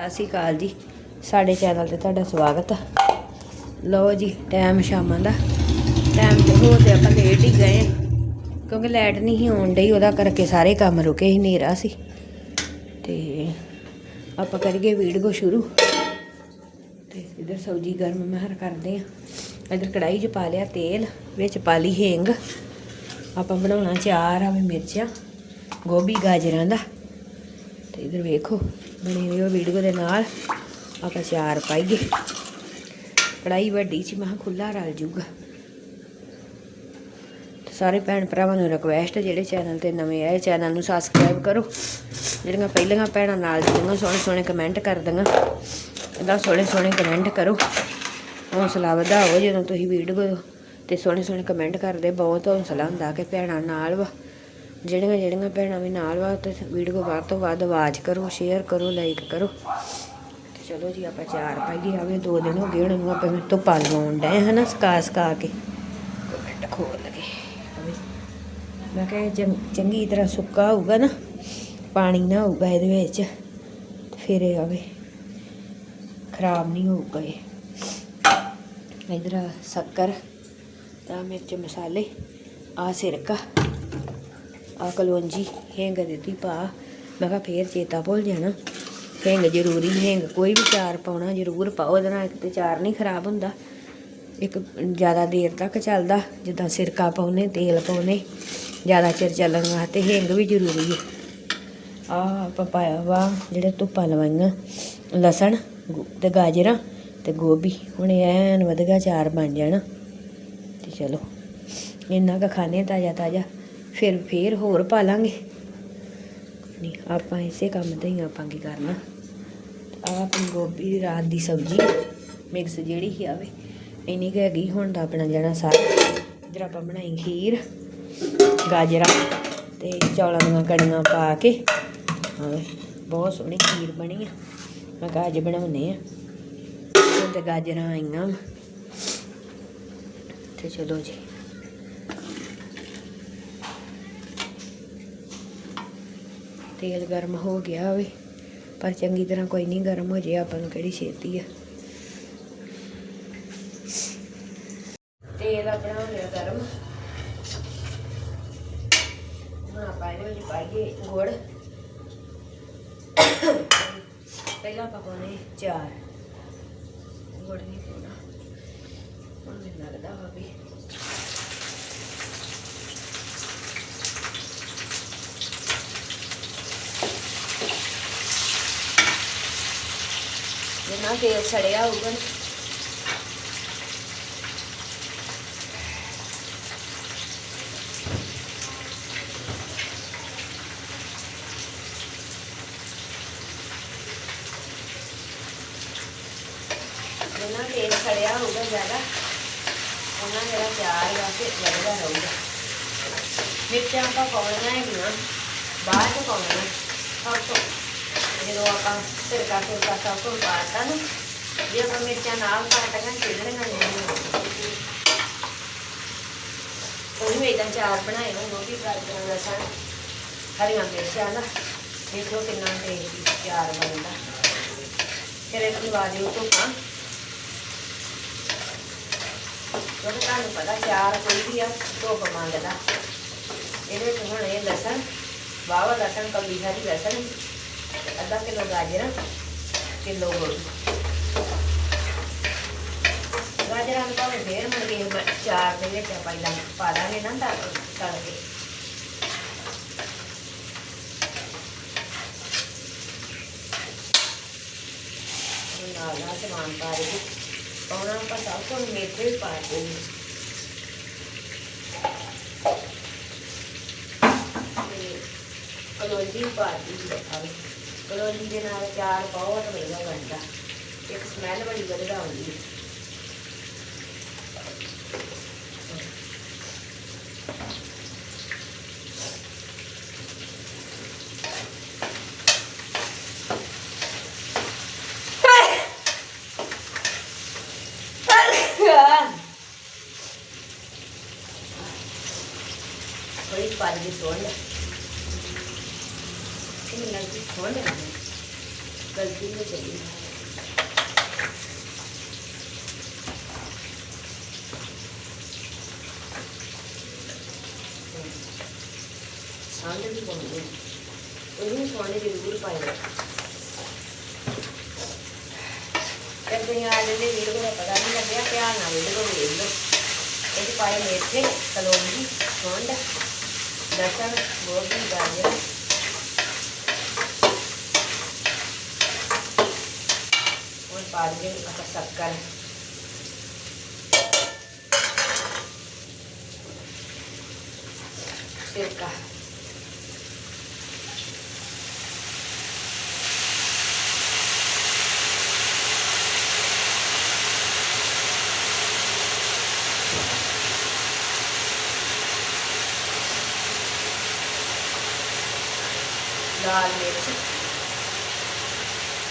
ਸਤਿ ਸ਼੍ਰੀ ਅਕਾਲ ਜੀ। ਸਾਡੇ ਚੈਨਲ ਤੇ ਤੁਹਾਡਾ ਸਵਾਗਤ ਆ। ਲਓ ਜੀ ਟਾਈਮ ਸ਼ਾਮਾਂ ਦਾ। ਟਾਈਮ ਤੇ ਹੋ ਤੇ ਆਪਾਂ ਲੇਟ ਹੀ ਗਏ। ਕਿਉਂਕਿ ਲਾਈਟ ਨਹੀਂ ਸੀ ਆਉਣ ਡਈ, ਉਹਦਾ ਕਰਕੇ ਸਾਰੇ ਕੰਮ ਰੁਕੇ ਸੀ, ਹਨੇਰਾ ਸੀ। ਤੇ ਆਪਾਂ ਕਰੀਏ ਵੀਡੀਓ ਸ਼ੁਰੂ। ਤੇ ਇਧਰ ਸਬਜ਼ੀ ਗਰਮ ਮਹਿਰ ਕਰਦੇ ਆ। ਇਧਰ ਕੜਾਈ 'ਚ ਪਾ ਲਿਆ ਤੇਲ, ਵਿੱਚ ਪਾ ਲਈ ਹਿੰਗ। ਆਪਾਂ ਬਣਾਉਣਾ ਚਾਰ ਆਵੇ ਮਿਰਚਾਂ, ਗੋਭੀ, ਗਾਜਰਾਂ ਦਾ। ਤੇ ਇਧਰ ਵੇਖੋ। ਬਣੇ ਰਹੋ ਵੀਡੀਓ ਦੇ ਨਾਲ। ਆਪਾਂ ਚਾਰ ਪਾਈਏ। ਕੜਾਈ ਵੱਡੀ ਸੀ, ਮੈਂ ਕਿਹਾ ਖੁੱਲਾ ਰਲ ਜੂਗਾ। ਸਾਰੇ ਭੈਣ ਭਰਾਵਾਂ ਨੂੰ ਰਿਕਵੈਸਟ ਜਿਹੜੇ ਚੈਨਲ ਤੇ ਨਵੇਂ ਆਏ ਚੈਨਲ ਨੂੰ ਸਬਸਕ੍ਰਾਈਬ ਕਰੋ। ਜਿਹੜੀਆਂ ਪਹਿਲੀਆਂ ਭੈਣਾਂ ਨਾਲ ਜਿਹੜੀਆਂ ਸੋਹਣੇ ਸੋਹਣੇ ਕਮੈਂਟ ਕਰਦੀਆਂ ਇਹਦਾ ਸੋਹਣੇ ਸੋਹਣੇ ਕਮੈਂਟ ਕਰੋ। ਹੌਸਲਾ ਵਧਾਓ ਜਦੋਂ ਤੁਸੀਂ ਵੀਡੀਓ ਤੇ ਸੋਹਣੇ ਸੋਹਣੇ ਕਮੈਂਟ ਕਰਦੇ ਬਹੁਤ ਹੌਸਲਾ ਹੁੰਦਾ ਕਿ ਭੈਣਾਂ ਨਾਲ ਵਾ। ਜਿਹੜੀਆਂ ਜਿਹੜੀਆਂ ਭੈਣਾਂ ਵੀ ਨਾਲ ਵਾ ਤੇ ਵੀਡੀਓ ਵੱਧ ਤੋਂ ਵੱਧ ਆਵਾਜ਼ ਕਰੋ ਸ਼ੇਅਰ ਕਰੋ ਲਾਈਕ ਕਰੋ। ਤੇ ਚਲੋ ਜੀ, ਆਪਾਂ ਚਾਰ ਪਾਈਏ ਆਵੇ ਦੋ ਦਿਨ ਹੋ ਗਏ ਉਹਨਾਂ ਨੂੰ ਆਪਾਂ ਤੋਂ ਪਾ ਲਵਾਉਣ ਡਏ ਹਨਾ, ਸਕਾ ਸਕਾ ਕੇ। ਮਿੰਟ ਖੋਲ ਲਗੇ। ਮੈਂ ਕਿਹਾ ਇਹ ਚੰਗੀ ਤਰ੍ਹਾਂ ਸੁੱਕਾ ਹੋਊਗਾ ਨਾ, ਪਾਣੀ ਨਾ ਹੋਊਗਾ ਇਹਦੇ ਵਿੱਚ ਫਿਰ ਇਹ ਆਵੇ। ਖਰਾਬ ਨਹੀਂ ਹੋਊਗਾ ਇਹ। ਇਧਰ ਸ਼ੱਕਰ, ਤਾਂ ਮਿਰਚ ਮਸਾਲੇ ਆ ਸਿਰਕਾ। ਆ ਕਲਵੰਜੀ ਹਿੰਗ ਦਿੱਤੀ ਪਾ। ਮੈਂ ਕਿਹਾ ਫੇਰ ਚੇਤਾ ਭੁੱਲ ਜਾਣਾ। ਹਿੰਗ ਜ਼ਰੂਰੀ ਹਿੰਗ ਕੋਈ ਵੀ ਚਾਰ ਪਾਉਣਾ ਜ਼ਰੂਰ ਪਾਓ, ਉਹਦੇ ਨਾਲ ਇੱਕ ਤੇ ਚਾਰ ਨਹੀਂ ਖਰਾਬ ਹੁੰਦਾ। ਇੱਕ ਜ਼ਿਆਦਾ ਦੇਰ ਤੱਕ ਚੱਲਦਾ, ਜਿੱਦਾਂ ਸਿਰਕਾ ਪਾਉਨੇ ਤੇਲ ਪਾਉਨੇ ਜ਼ਿਆਦਾ ਚਿਰ ਚੱਲਣ ਵਾਸਤੇ ਹਿੰਗ ਵੀ ਜ਼ਰੂਰੀ ਹੈ। ਆ ਆਪਾਂ ਪਾਇਆ ਵਾ ਜਿਹੜੇ ਧੁੱਪਾਂ ਲਵਾਈਆਂ, ਲਸਣ ਗੋ- ਤੇ ਗਾਜਰਾਂ ਤੇ ਗੋਭੀ। ਹੁਣ ਐਨ ਵਧਗਾ ਚਾਰ ਬਣ ਜਾਣਾ। ਤੇ ਚਲੋ, ਇੰਨਾ ਕੁ ਖਾਣੇ ਤਾਜ਼ਾ ਤਾਜ਼ਾ ਫਿਰ ਫੇਰ ਹੋਰ ਪਾ ਲਾਂਗੇ। ਨਹੀਂ, ਆਪਾਂ ਇਸੇ ਕੰਮ ਤੇ ਹੀ ਆਪਾਂ ਕੀ ਕਰਨਾ? ਆ ਆਪਣੀ ਗੋਭੀ ਦੀ ਰਾਤ ਦੀ ਸਬਜ਼ੀ, ਮਿਕਸ ਜਿਹੜੀ ਹੀ ਆਵੇ, ਇੰਨੀ ਕੁ ਹੈਗੀ, ਹੁਣ ਦਾ ਆਪਣਾ ਜਿਹੜਾ ਸਾਰਾ ਜਿਹੜਾ ਆਪਾਂ ਬਣਾਈ ਖੀਰ, ਗਾਜਰਾਂ ਤੇ ਚੌਲਾਂ ਦੀਆਂ ਕੜੀਆਂ ਪਾ ਕੇ। ਆਵੇ ਬਹੁਤ ਸੋਹਣੀ ਖੀਰ ਬਣੀ ਆ। ਮੈਂ ਕਿਹਾ ਅੱਜ ਬਣਾਉਨੇ ਆ। ਹੁਣ ਤੇ ਗਾਜਰਾਂ ਆਈਆਂ ਤੇ ਚਲੋ ਜੀ। ਤੇਲ ਗਰਮ ਹੋ ਗਿਆ ਹੋਵੇ, ਪਰ ਚੰਗੀ ਤਰ੍ਹਾਂ ਕੋਈ ਨਹੀਂ ਗਰਮ ਹੋ ਜੇ, ਆਪਾਂ ਨੂੰ ਕਿਹੜੀ ਛੇਤੀ ਆ। ਤੇਲ ਆਪਣਾ ਹੋ ਗਿਆ ਗਰਮ। ਹੁਣ ਆਪਾਂ ਇਹਦੇ ਵਿੱਚ ਪਾਈਏ ਗੁੜ। ਪਹਿਲਾਂ ਆਪਾਂ ਪਾਉਣੇ ਚਾਰ। ਗੁੜ ਨਹੀਂ ਪਾਉਣਾ। ਹੁਣ ਮੈਨੂੰ ਲੱਗਦਾ ਵਾ ਵੀ ਜਿੰਨਾ ਤੇਲ ਸੜਿਆ ਹੋਊਗਾ। ਨਾ, ਤੇਲ ਸੜਿਆ ਹੋਊਗਾ ਜ਼ਿਆਦਾ ਉਹਨਾਂ ਮੇਰਾ ਚਾਰ ਵਾਸਤੇ ਵਧੀਆ ਰਹੂਗਾ। ਮਿਰਚਾਂ ਆਪਾਂ ਪਾਉਣੀਆਂ ਹੈਗੀਆਂ ਬਾਅਦ ਚ ਪਾਉਣੀਆਂ। ਸਭ ਤੋਂ ਜਦੋਂ ਆਪਾਂ ਸਿਰਕਾ ਸੁਰਕਾ ਸਭ ਤੋਂ ਪਾਤਾ ਨਾ ਜੇ ਆਪਾਂ ਮਿਰਚਾਂ ਨਾਲ ਪਾਟਾਂਗੇ ਖੇਡਣੀਆਂ ਨਹੀਂ ਉਹ ਇਦਾਂ ਚਾਰ ਬਣਾਏ ਹੋਣ, ਉਹ ਗਾਜਰਾਂ ਲਸਣ ਹਰੀਆਂ ਮਿਰਚਾਂ ਦਾ ਦੇਖੋ ਕਿੰਨਾ ਟੇਸਟੀ ਚਾਰ ਬਣਦਾ। ਫਿਰ ਇਹ ਨੂੰ ਬਾਜੂ ਤੋਂ ਪਾ ਤੁਹਾਨੂੰ ਪਤਾ ਚਾਰ ਕੋਈ ਵੀ ਆ, ਧੁੱਪ ਮੰਗਦਾ। ਇਹਦੇ ਵਿੱਚ ਹੁਣ ਇਹ ਲਸਣ ਵਾਵਾ ਲਸਣ, ਕੱਲੀ ਹਰੀ ਲਸਣ ਤੇ ਅੱਧਾ ਕਿਲੋ ਗਾਜਰਾਂ ਕਿਲੋ ਗੁੜ ਨੂੰ ਭਾਵੇਂ ਫੇਰ ਮੁੜ ਚਾਰ ਦੇ ਵਿੱਚ ਆਪਾਂ ਇਦਾਂ ਪਾ ਦਾਂਗੇ ਨਾ ਤਾਂ ਤਲ ਕੇ। ਨਾਲ ਨਾਲ ਸਮਾਨ ਪਾ ਦੇ ਪਾਉਣਾ ਆਪਾਂ ਸਭ ਤੋਂ ਮੇਥੇ ਵੀ ਪਾ ਦੇ ਕਲੋਂਜੀ ਪਾ ਦੀ ਆਵੇ ਕਲੋਂਜੀ ਦੇ ਨਾਲ ਚਾਰ ਬਹੁਤ ਵਧੀਆ ਬਣਦਾ। ਇੱਕ ਸਮੈਲ ਬੜੀ ਵਧੀਆ ਆਉਂਦੀ ਹੈ। ਬੜੀ ਪਾਰੀ ਦੀ ਸੋਹਣ ਇਹ ਲੱਗਦੀ ਸੋਹਣ ਲੱਗਦੀ ਗਲਤੀ ਹੋ ਚਲੀ ਸਾਂਢ ਵੀ ਪਾਉਂਦੇ ਆ। ਉਹ ਵੀ ਸੋਨੇ ਜ਼ਰੂਰ ਪਾਏ ਤੇ ਤੁਸੀਂ ਆ ਜਿਹੜੇ ਵੀਡੀਓ ਦਾ ਪਤਾ ਨਹੀਂ ਲੱਗਿਆ ਧਿਆਨ ਨਾਲ ਵੀਡੀਓ ਵੇਖ ਲਓ ਇਹਦੇ ਪਾਏ ਮੇਥੇ ਕਲੋਂਜੀ ਸੁੰਡ ਲਸਣ ਗੋਭੀ ਗਾਜਰ और पा दिए ਆਪਾਂ शक्कर सिरका लाल मिर्च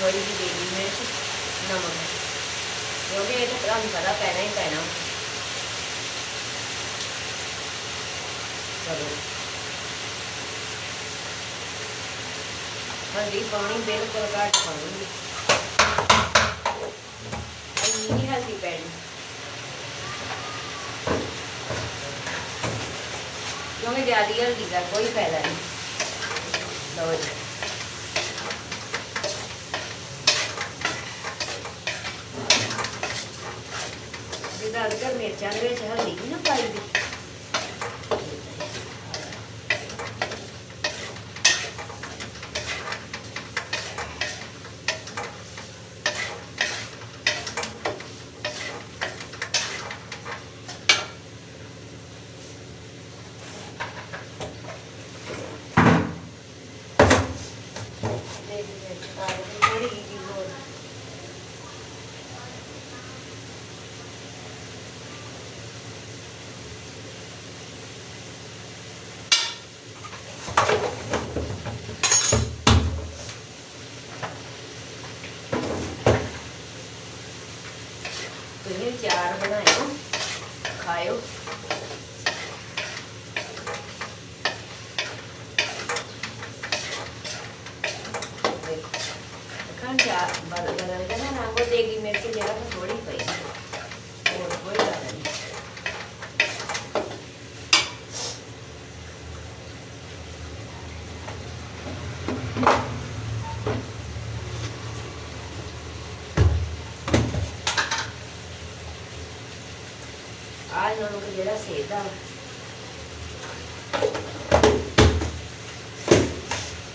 थोड़ी सी देगी मिर्च ਨਮਕ। ਕਿਉਂਕਿ ਇਹ ਤਾਂ ਤੁਹਾਨੂੰ ਪਤਾ, ਪੈਣਾ ਹੀ ਪੈਣਾ। ਚਲੋ। ਹਲਦੀ ਪਾਣੀ ਬਿਲਕੁਲ ਘੱਟ ਪਾਉਂਗੀ ਇੰਨੀ ਨਹੀਂ ਹਲਦੀ ਪੈਣੀ। ਕਿਉਂਕਿ ਜ਼ਿਆਦਾ ਹਲਦੀ ਦਾ ਕੋਈ ਫਾਇਦਾ ਨਹੀਂ। ਲਓ ਜੀ। ਜਿੱਦਾਂ ਅਦਰਕ ਮਿਰਚਾਂ ਦੇ ਵਿੱਚ ਹਲਦੀ ਨਹੀਂ ਨਾ ਪਾਈ ਦੀ ਤੇ ਮਿਰਚ ਪਾ ਦੇ ਥੋੜੀ ਜਿਹੀ ਹੋਰ ਤੁਸੀਂ ਚਾਰ ਬਣਾਇਓ ਖਾਇਓ ਦੇਖੋ ਖਾਂ ਚਾਰ ਬਦਲ ਬਦਲ ਕੇ ਨਾ ਰੰਗੋ ਦੇਗੀ ਮਿਰਚ ਜਿਹੜਾ ਥੋੜੀ ਪਈ ਹੋਰ ਕੋਈ ਗੱਲ ਨਹੀਂ। ਆਹ ਨਮਕ ਜਿਹੜਾ ਸੇਦਾ ਵਾ,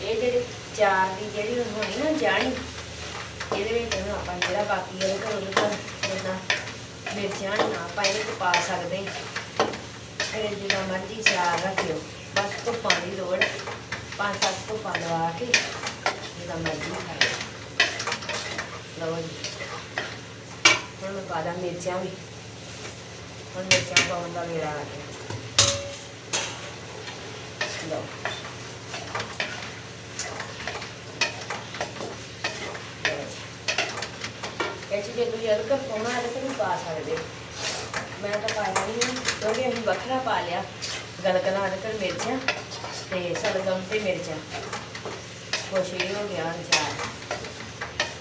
ਇਹ ਜਿਹੜੇ ਚਾਰ ਦੀ ਜਿਹੜੀ ਹੋਣੀ ਨਾ ਜਾਣੀ ਇਹਦੇ ਵਿੱਚ ਹੁਣ ਆਪਾਂ ਜਿਹੜਾ ਬਾਕੀ ਇਹਦੇ ਘਰੋਂ ਦਾ ਜਿੰਨਾ ਮਿਰਚਾਂ ਨਾ ਆਪਾਂ ਇਹਦੇ ਚ ਪਾ ਸਕਦੇ ਫਿਰ ਜਿੰਨਾ ਮਰਜ਼ੀ ਚਾਰ ਰੱਖਿਓ। ਬਸ ਧੁੱਪਾਂ ਦੀ ਲੋੜ। ਪੰਜ ਸੱਤ ਧੁੱਪਾਂ ਲਵਾ ਕੇ ਜਿੰਨਾ ਮਰਜ਼ੀ ਖਾਓ ਲਓ। ਜੀ। ਹੁਣ ਮੈਂ ਪਾ ਦਾਂ ਮਿਰਚਾਂ ਵੀ। ਹੁਣ ਮਿਰਚਾਂ ਪਾਉਣ ਦਾ ਵੇਲਾ ਆ ਗਿਆ। ਲਓ। ਇਹ ਜੇ ਤੁਸੀਂ ਅਦਰਕ ਪਾਉਣਾ ਅਦਰਕ ਵੀ ਪਾ ਸਕਦੇ। ਹੋ। ਮੈਂ ਤਾਂ ਪਾਇਆ ਨਹੀਂ ਕਿਉਂਕਿ ਅਸੀਂ ਵੱਖਰਾ ਪਾ ਲਿਆ। ਗਲਗਲਾ ਅਦਰਕ ਮਿਰਚਾਂ ਤੇ ਸਲਗਮ ਤੇ ਮਿਰਚਾਂ। ਕੁਛ ਇਹ ਹੋ ਗਿਆ ਅਨਚਾਰ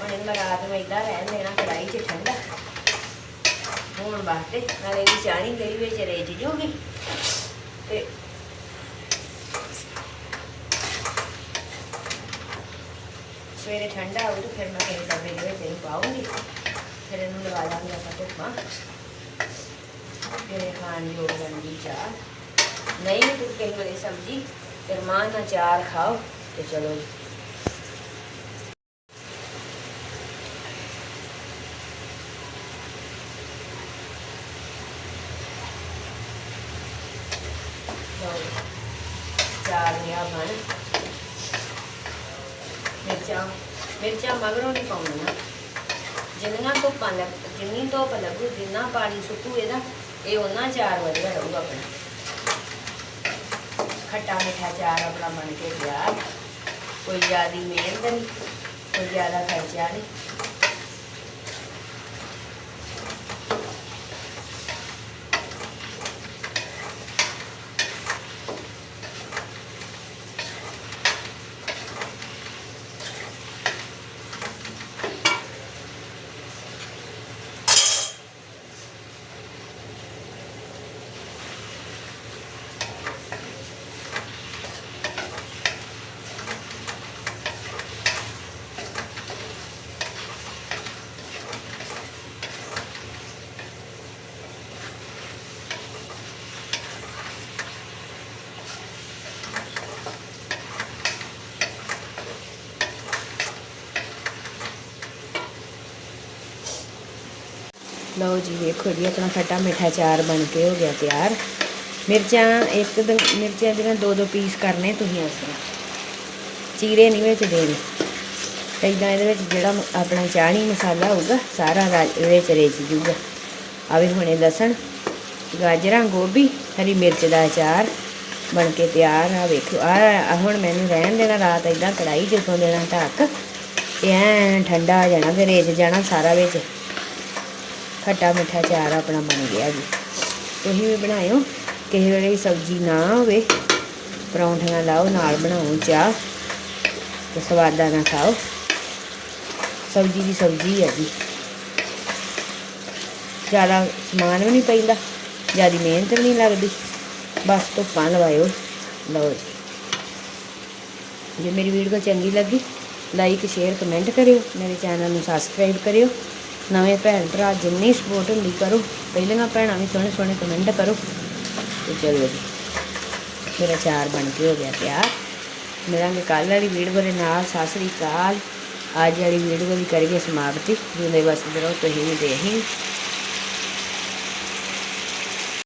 ਹੁਣ ਇਹਨੂੰ ਰਾਤ ਨੂੰ ਏਦਾਂ ਰਹਿਣ ਦੇਣਾ ਕੜਾਈ 'ਚ ਠੰਡਾ। ਹੁਣ ਬਾਤੇ ਨਾਲੇ ਇਹਦੀ ਚਾਣੀ ਗਈ, ਵਿੱਚ ਰੇਜ ਜੂਗੀ ਤੇ ਸਵੇਰੇ ਠੰਡਾ ਹੋਊ ਤੇ ਫਿਰ ਮੈਂ ਕਿਸੇ ਡੱਬੇ ਦੇ ਵਿੱਚ ਇਹਨੂੰ ਪਾਉਂਗੀ ਫਿਰ ਇਹਨੂੰ ਲਗਾ ਲਾਂਗੇ ਆਪਾਂ ਧੁੱਪਾਂ। ਫਿਰ ਖਾਣ ਦੀ ਹੋ ਜਾਂਦੀ ਚਾਹ। ਨਹੀਂ ਵੀ ਤੁਸੀਂ ਕਿਸੇ ਵੇਲੇ ਸਬਜ਼ੀ, ਫਿਰ ਮਾਂ ਨਾਲ ਚਾਰ ਖਾਓ ਤੇ ਚਲੋ ਚਾਰ ਲਿਆ ਬਣ। ਮਿਰਚਾਂ ਮਿਰਚਾਂ ਮਗਰੋਂ ਨਹੀਂ ਪਾਉਣੀਆਂ। ਜਿੰਨੀਆਂ ਧੁੱਪਾਂ ਲੱਗ, ਜਿੰਨੀ ਧੁੱਪ ਲੱਗੂ, ਜਿੰਨਾ ਪਾਣੀ ਸੁੱਕੂ ਇਹਦਾ ਇਹ ਉਹਨਾਂ ਚਾਰ ਵਧੀਆ ਰਹੂਗਾ ਆਪਣਾ। ਖੱਟਾ ਮਿੱਠਾ ਚਾਰ ਆਪਣਾ ਬਣ ਕੇ ਤਿਆਰ। ਕੋਈ ਜ਼ਿਆਦੀ ਮਿਹਨਤ ਨਹੀਂ, ਕੋਈ ਜ਼ਿਆਦਾ ਖਰਚਾ ਨਹੀਂ। ਲਓ ਜੀ, ਵੇਖੋ ਜੀ, ਆਪਣਾ ਖੱਟਾ ਮਿੱਠਾ ਚਾਰ ਬਣ ਕੇ ਹੋ ਗਿਆ ਤਿਆਰ। ਮਿਰਚਾਂ, ਇੱਕ ਦ- ਮਿਰਚਾਂ ਦੀਆਂ ਦੋ ਦੋ ਪੀਸ ਕਰਨੇ ਤੁਸੀਂ ਇਸ ਤਰ੍ਹਾਂ। ਚੀਰੇ ਨਹੀਂ ਵਿੱਚ ਦੇਣੇ। ਇਦਾਂ ਇਹਦੇ ਵਿੱਚ ਜਿਹੜਾ ਆਪਣਾ ਚਾਹਣੀ ਮਸਾਲਾ ਹੋਊਗਾ, ਸਾਰਾ ਰਾਜ- ਇਹਦੇ ਵਿੱਚ ਰੇਚ ਜੂਗਾ। ਆਵੇ ਹੁਣੇ ਲਸਣ, ਗਾਜਰਾਂ, ਗੋਭੀ, ਹਰੀ ਮਿਰਚ ਦਾ ਅਚਾਰ ਬਣ ਕੇ ਤਿਆਰ ਆ, ਵੇਖੋ। ਆ ਹੁਣ ਮੈਨੂੰ ਰਹਿਣ ਦੇਣਾ, ਰਾਤ ਇਦਾਂ ਕੜਾਈ ਜਦੋਂ ਦੇਣਾ ਢੱਕ ਇਹ ਐਂ ਠੰਡਾ ਹੋ ਜਾਣਾ ਫਿਰ ਰੇਚ ਜਾਣਾ ਸਾਰਾ ਵਿੱਚ। ਖੱਟਾ ਮਿੱਠਾ ਚਾਰ ਆਪਣਾ ਬਣ ਗਿਆ ਜੀ। ਤੁਸੀਂ ਵੀ ਬਣਾਇਓ, ਕਿਸੇ ਵੇਲੇ ਸਬਜ਼ੀ ਨਾ ਹੋਵੇ, ਪਰੌਂਠੀਆਂ ਲਾਓ, ਨਾਲ ਬਣਾਓ ਚਾਹ ਤੇ ਸਵਾਦਾਂ ਨਾਲ ਖਾਓ। ਸਬਜ਼ੀ ਦੀ ਸਬਜ਼ੀ ਹੈ ਜੀ। ਜ਼ਿਆਦਾ ਸਮਾਨ ਵੀ ਨਹੀਂ ਪੈਂਦਾ, ਜ਼ਿਆਦਾ ਮਿਹਨਤ ਵੀ ਨਹੀਂ ਲੱਗਦੀ। ਬਸ ਧੁੱਪਾਂ ਲਵਾਇਓ। ਲਓ ਜੀ। ਜੇ ਮੇਰੀ ਵੀਡੀਓ ਚੰਗੀ ਲੱਗੀ ਲਾਈਕ ਸ਼ੇਅਰ ਕਮੈਂਟ ਕਰਿਓ। ਮੇਰੇ ਚੈਨਲ ਨੂੰ ਸਬਸਕ੍ਰਾਈਬ ਕਰਿਓ। ਨਵੇਂ ਭੈਣ ਭਰਾ ਜਿੰਨੀ ਸਪੋਰਟ ਹੁੰਦੀ ਕਰੋ, ਪਹਿਲੀਆਂ ਭੈਣਾਂ ਵੀ ਸੋਹਣੇ ਸੋਹਣੇ ਕਮੈਂਟ ਕਰੋ। ਤੇ ਚਲੋ ਜੀ, ਮੇਰਾ ਚਾਰ ਬਣ ਕੇ ਹੋ ਗਿਆ ਤਿਆਰ। ਮਿਲਾਂਗੇ ਕੱਲ੍ਹ ਵਾਲੀ ਵੀਡੀਓ ਦੇ ਨਾਲ, ਸਤਿ ਸ੍ਰੀ ਅਕਾਲ। ਅੱਜ ਵਾਲੀ ਵੀਡੀਓ ਦੀ ਕਰੀਏ ਸਮਾਪਤੀ। ਜਿੰਦੇ ਵਸਦੇ ਰਹੋ, ਤੁਸੀਂ ਵੀ ਦੇਖੀ।